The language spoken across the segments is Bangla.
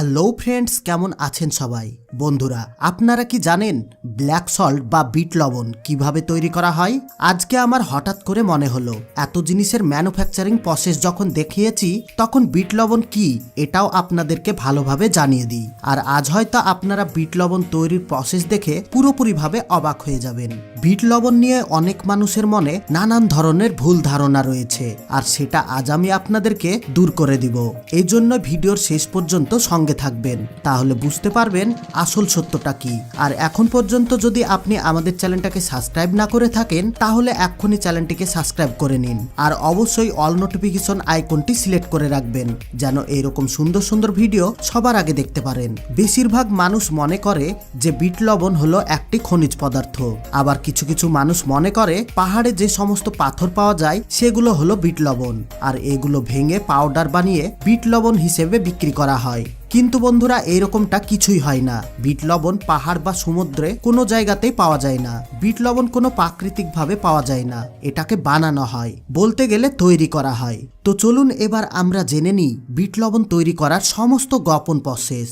হ্যালো ফ্রেন্ডস কেমন আছেন সবাই? বন্ধুরা, আপনারা কি জানেন ব্ল্যাক সল্ট বা বিট লবণ কীভাবে তৈরি করা হয়? আজকে আমার হঠাৎ করে মনে হলো, এত জিনিসের ম্যানুফ্যাকচারিং প্রসেস যখন দেখিয়েছি, তখন বিট লবণ কি? এটাও আপনাদেরকে ভালোভাবে জানিয়ে দিই। আর আজ হয়তো আপনারা বিট লবণ তৈরির প্রসেস দেখে পুরোপুরিভাবে অবাক হয়ে যাবেন। বিট লবণ নিয়ে অনেক মানুষের মনে নানান ধরনের ভুল ধারণা রয়েছে, আর সেটা আজ আমি আপনাদেরকে দূর করে দিব। এই জন্য ভিডিওর শেষ পর্যন্ত সঙ্গে থাকবেন। তাহলে বুঝতে পারবেন আসল সত্যটা কি। আর এখন পর্যন্ত যদি আপনি আমাদের চ্যানেলটাকে সাবস্ক্রাইব না করে থাকেন, তাহলে এক্ষুনি চ্যানেলটিকে সাবস্ক্রাইব করে নিন। আর অবশ্যই অল নোটিফিকেশন আইকনটি সিলেক্ট করে রাখবেন, যেন এরকম সুন্দর সুন্দর ভিডিও সবার আগে দেখতে পারেন। বেশিরভাগ মানুষ মনে করে যে বিট লবণ হলো একটি খনিজ পদার্থ। আবার কিছু কিছু মানুষ মনে করে পাহাড়ে যে সমস্ত পাথর পাওয়া যায়, সেগুলো হলো বিট লবণ। আর এগুলো ভেঙে পাউডার বানিয়ে বিট লবণ হিসেবে বিক্রি করা হয়। কিন্তু বন্ধুরা, এরকমটা কিছুই হয় না। বিট লবণ পাহাড় বা সমুদ্রে কোনো জায়গাতেই পাওয়া যায় না। বিট লবণ কোনো প্রাকৃতিকভাবে পাওয়া যায় না। এটাকে বানানো হয়, বলতে গেলে তৈরি করা হয়। তো চলুন এবার আমরা জেনে নিই, বিট লবণ তৈরি করার সমস্ত গোপন প্রসেস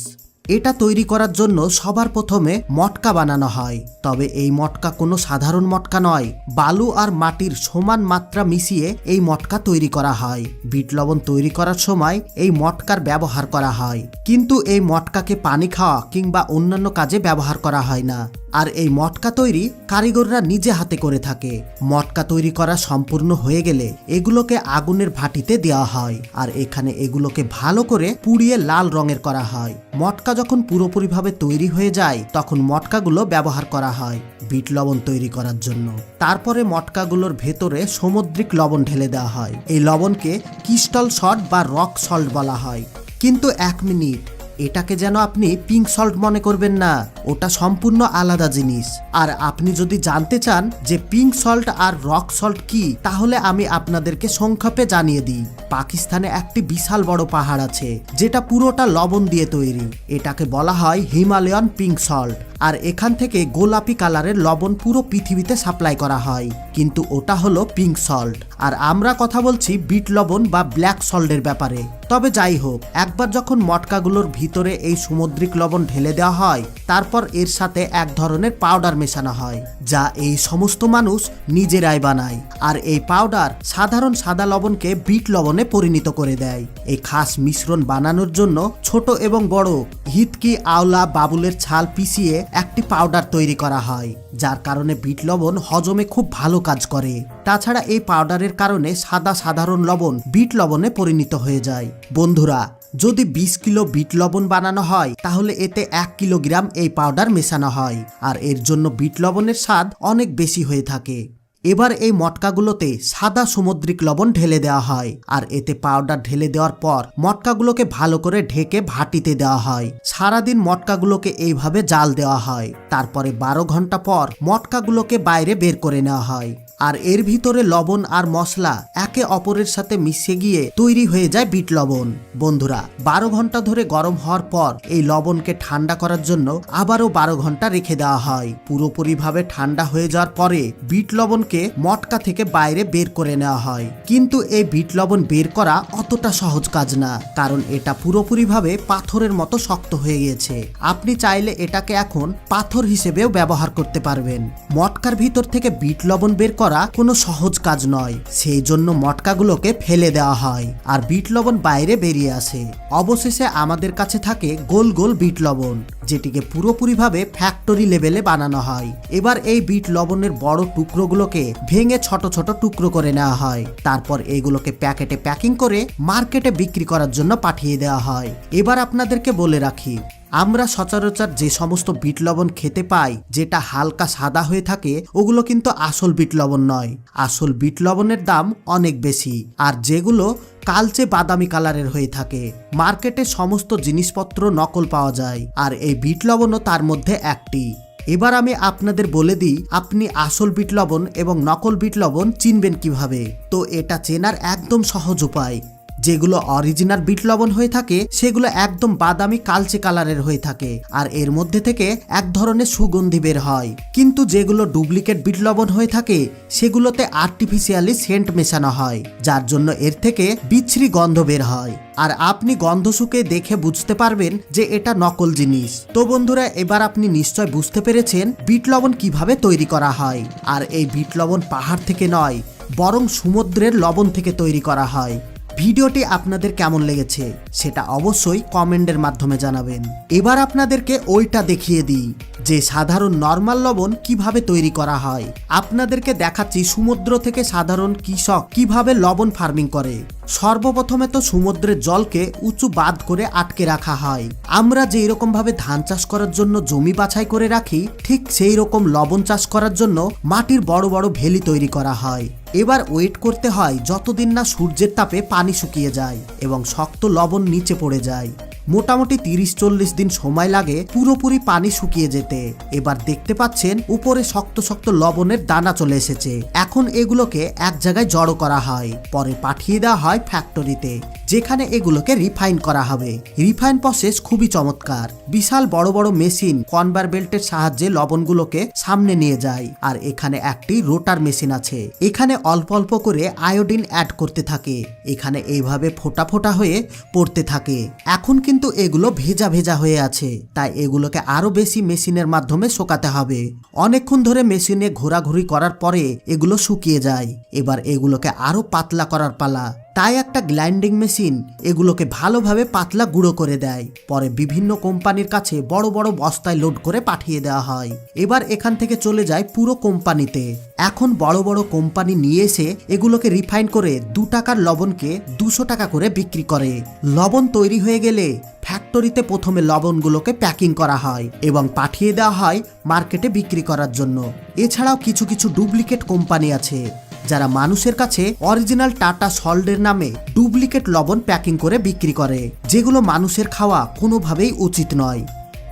এটা তৈরি করার জন্য সবার প্রথমে মটকা বানানো হয়। তবে এই মটকা কোনো সাধারণ মটকা নয়, বালু আর মাটির সমান মাত্রা মিশিয়ে এই মটকা তৈরি করা হয়। বিট লবণ তৈরি করার সময় এই মটকার ব্যবহার করা হয়। কিন্তু এই মটকাকে পানি খাওয়া কিংবা অন্যান্য কাজে ব্যবহার করা হয় না। আর এই মটকা তৈরি কারিগররা নিজে হাতে করে থাকে। মটকা তৈরি করা সম্পূর্ণ হয়ে গেলে এগুলোকে আগুনের ভাটিতে দেওয়া হয়। আর এখানে এগুলোকে ভালো করে পুড়িয়ে লাল রঙের করা হয়। মটকা যখন পুরোপুরিভাবে তৈরি হয়ে যায়, তখন মটকাগুলো ব্যবহার করা হয় বিট লবণ তৈরি করার জন্য। তারপরে মটকাগুলোর ভেতরে সমুদ্রিক লবণ ঢেলে দেওয়া হয়। এই লবণকে ক্রিস্টাল সল্ট বা রক সল্ট বলা হয়। কিন্তু এক মিনিট এটাকে যেন আপনি পিঙ্ক সল্ট মনে করবেন না। ওটা সম্পূর্ণ আলাদা জিনিস। আর আপনি যদি জানতে চান যে পিঙ্ক সল্ট আর রক সল্ট কি, তাহলে আমি আপনাদেরকে সংক্ষেপে জানিয়ে দিই। পাকিস্তানে একটি বিশাল বড় পাহাড় আছে, যেটা পুরোটা লবণ দিয়ে তৈরি। এটাকে বলা হয় হিমালয়ান পিঙ্ক সল্ট আর এখান থেকে গোলাপি কালারের লবণ পুরো পৃথিবীতে সাপ্লাই করা হয়। কিন্তু ওটা হলো পিঙ্ক সল্ট আর আমরা কথা বলছি বিট লবণ বা ব্ল্যাক সল্টের ব্যাপারে। তবে যাই হোক, একবার যখন মটকাগুলোর ভিতরে এই সামুদ্রিক লবণ ঢেলে দেওয়া হয়, তারপর এর সাথে এক ধরনের পাউডার মেশানো হয়, যা এই সমস্ত মানুষ নিজেরাই বানায়। আর এই পাউডার সাধারণ সাদা লবণকে বিট লবণে পরিণত করে দেয়। এই খাস মিশ্রণ বানানোর জন্য ছোট এবং বড়, হিতকি আওলা বাবুলের ছাল পিষিয়ে একটি পাউডার তৈরি করা হয়, যার কারণে বিট লবণ হজমে খুব ভালো কাজ করে। তাছাড়া এই পাউডারের কারণে সাদা সাধারণ লবণ বিট লবণে পরিণত হয়ে যায়। বন্ধুরা, যদি বিশ কিলো বিট লবণ বানানো হয়, তাহলে এতে এক কিলোগ্রাম এই পাউডার মেশানো হয়, আর এর জন্য বিট লবণের স্বাদ অনেক বেশি হয়ে থাকে। এবার এই মটকাগুলোতে সাদা সামুদ্রিক লবণ ঢেলে দেওয়া হয় আর এতে পাউডার ঢেলে দেওয়ার পর মটকাগুলোকে ভালো করে ঢেকে ভাটিতে দেওয়া হয়। সারাদিন মটকাগুলোকে এইভাবে জাল দেওয়া হয়। তারপরে বারো ঘণ্টা পর মটকাগুলোকে বাইরে বের করে নেওয়া হয়। আর এর ভিতরে লবণ আর মশলা একে অপরের সাথে মিশে গিয়ে তৈরি হয়ে যায় বিট লবণ। বন্ধুরা, বারো ঘণ্টা ধরে গরম হওয়ার পর এই লবণকে ঠান্ডা করার জন্য আবারও বারো ঘণ্টা রেখে দেওয়া হয়। পুরোপুরিভাবে ঠান্ডা হয়ে যাওয়ার পরে বিট লবণকে মটকা থেকে বাইরে বের করে নেওয়া হয়। কিন্তু এই বিট লবণ বের করা অতটা সহজ কাজ না, কারণ এটা পুরোপুরিভাবে পাথরের মতো শক্ত হয়ে গিয়েছে। আপনি চাইলে এটাকে এখন পাথর হিসেবেও ব্যবহার করতে পারবেন। মটকার ভিতর থেকে বিট লবণ বের করা কোনো সহজ কাজ নয়। সেই জন্য মটকাগুলোকে ফেলে দেওয়া হয় আর বিট লবণ বাইরে বেরিয়ে আসে। অবশেষে আমাদের কাছে থাকে গোল গোল বিট লবণ, যেটিকে পুরোপুরিভাবে ফ্যাক্টরি লেভেলে বানানো হয়। এবার এই বিট লবণের বড় টুকরোগুলোকে ভেঙে ছোট ছোট টুকরো করে নেওয়া হয়। তারপর এগুলোকে প্যাকেটে প্যাকিং করে মার্কেটে বিক্রি করার জন্য পাঠিয়ে দেওয়া হয়। এবার আপনাদেরকে বলে রাখি আমরা সচরাচর যে সমস্ত বিট লবণ খেতে পাই, যেটা হালকা সাদা হয়ে থাকে, ওগুলো কিন্তু আসল বিট লবণ নয়। আসল বিট লবণের দাম অনেক বেশি, আর যেগুলো কালচে বাদামি কালারের হয়ে থাকে। মার্কেটে সমস্ত জিনিসপত্র নকল পাওয়া যায়, আর এই বিট লবণও তার মধ্যে একটি। এবার আমি আপনাদের বলে দিই, আপনি আসল বিট লবণ এবং নকল বিট লবণ চিনবেন কীভাবে। তো এটা চেনার একদম সহজ উপায়। যেগুলো অরিজিনাল বিট লবণ হয়ে থাকে, সেগুলো একদম বাদামি কালচে কালারের হয়ে থাকে, আর এর মধ্যে থেকে এক ধরনের সুগন্ধি বের হয়। কিন্তু যেগুলো ডুপ্লিকেট বিট লবণ হয়ে থাকে, সেগুলোতে আর্টিফিশিয়ালি সেন্ট মেশানো হয়, যার জন্য এর থেকে বিচ্ছিরি গন্ধ বের হয়। আর আপনি গন্ধ শুকে দেখে বুঝতে পারবেন যে এটা নকল জিনিস। তো বন্ধুরা, এবার আপনি নিশ্চয় বুঝতে পেরেছেন বিট লবণ কীভাবে তৈরি করা হয়। আর এই বিট লবণ পাহাড় থেকে নয়, বরং সমুদ্রের লবণ থেকে তৈরি করা হয়। ভিডিওটি আপনাদের কেমন লেগেছে সেটা অবশ্যই কমেন্টের মাধ্যমে জানাবেন। এবার আপনাদেরকে ওইটা দেখিয়ে দিই, যে সাধারণ নর্মাল লবণ কীভাবে তৈরি করা হয়। আপনাদেরকে দেখাচ্ছি সমুদ্র থেকে সাধারণ কৃষক কীভাবে লবণ ফার্মিং করে। সর্বপ্রথমে তো সমুদ্রের জলকে উঁচু বাদ করে আটকে রাখা হয়। আমরা যেই ভাবে ধান চাষ করার জন্য জমি বাছাই করে রাখি, ঠিক সেই রকম লবণ চাষ করার জন্য মাটির বড় বড় ভেলি তৈরি করা হয়। এবার ওয়েট করতে হয় যতদিন না সূর্যের তাপে পানি শুকিয়ে যায় এবং শক্ত লবণ নিচে পড়ে যায়। মোটামুটি তিরিশ চল্লিশ দিন সময় লাগে পুরোপুরি পানি শুকিয়ে যেতে। এবার দেখতে পাচ্ছেন উপরে শক্ত শক্ত লবণের দানা চলে এসেছে। এখন এগুলোকে এক জায়গায় জড়ো করা হয়। পরে পাঠিয়ে দেওয়া হয় ফ্যাক্টরিতে যেখানে এগুলোকে রিফাইন করা হবে। রিফাইন প্রসেস খুবই চমৎকার। বিশাল বড় বড় মেশিন কনভার বেল্টের সাহায্যে লবণগুলোকে সামনে নিয়ে যায়। আর এখানে একটি রোটার মেশিন আছে। এখানে অল্প অল্প করে আয়োডিন অ্যাড করতে থাকে। এখানে এইভাবে ফোটা ফোটা হয়ে পড়তে থাকে। এখন কিন্তু এগুলো ভেজা ভেজা হয়ে আছে। তাই এগুলোকে আরও বেশি মেশিনের মাধ্যমে শোকাতে হবে। অনেকক্ষণ ধরে মেশিনে ঘোরাঘুরি করার পরে এগুলো শুকিয়ে যায়। এবার এগুলোকে আরও পাতলা করার পালা। তাই একটা গ্লাইন্ডিং মেশিন এগুলোকে ভালোভাবে পাতলা গুঁড়ো করে দেয়। পরে বিভিন্ন কোম্পানির কাছে বড় বড় বস্তায় লোড করে পাঠিয়ে দেওয়া হয়। এবার এখান থেকে চলে যায় পুরো কোম্পানিতে। এখন বড় বড় কোম্পানি নিয়ে এসে এগুলোকে রিফাইন করে দু টাকার লবণকে দুশো টাকা করে বিক্রি করে। লবণ তৈরি হয়ে গেলে ফ্যাক্টরিতে প্রথমে লবণগুলোকে প্যাকিং করা হয় এবং পাঠিয়ে দেওয়া হয় মার্কেটে বিক্রি করার জন্য। এছাড়াও কিছু কিছু ডুপ্লিকেট কোম্পানি আছে। যারা মানুষের কাছে অরিজিনাল টাটা সল্টের নামে ডুপ্লিকেট লবণ প্যাকিং করে বিক্রি করে, যেগুলো মানুষের খাওয়া কোনোভাবেই উচিত নয়।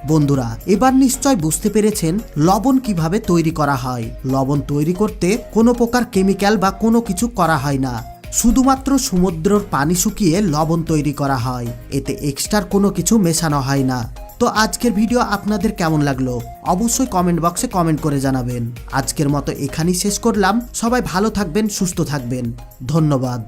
বন্ধুরা, এবার নিশ্চয় বুঝতে পেরেছেন লবণ কীভাবে তৈরি করা হয়। লবণ তৈরি করতে কোনো প্রকার কেমিক্যাল বা কোনো কিছু করা হয় না। শুধুমাত্র সমুদ্রর পানি শুকিয়ে লবণ তৈরি করা হয়। এতে এক্সট্রার কোনো কিছু মেশানো হয় না। তো আজকের ভিডিও আপনাদের কেমন লাগল? অবশ্যই কমেন্ট বক্সে কমেন্ট করে জানাবেন। আজকের মতো এখানেই শেষ করলাম। সবাই ভালো থাকবেন, সুস্থ থাকবেন। ধন্যবাদ।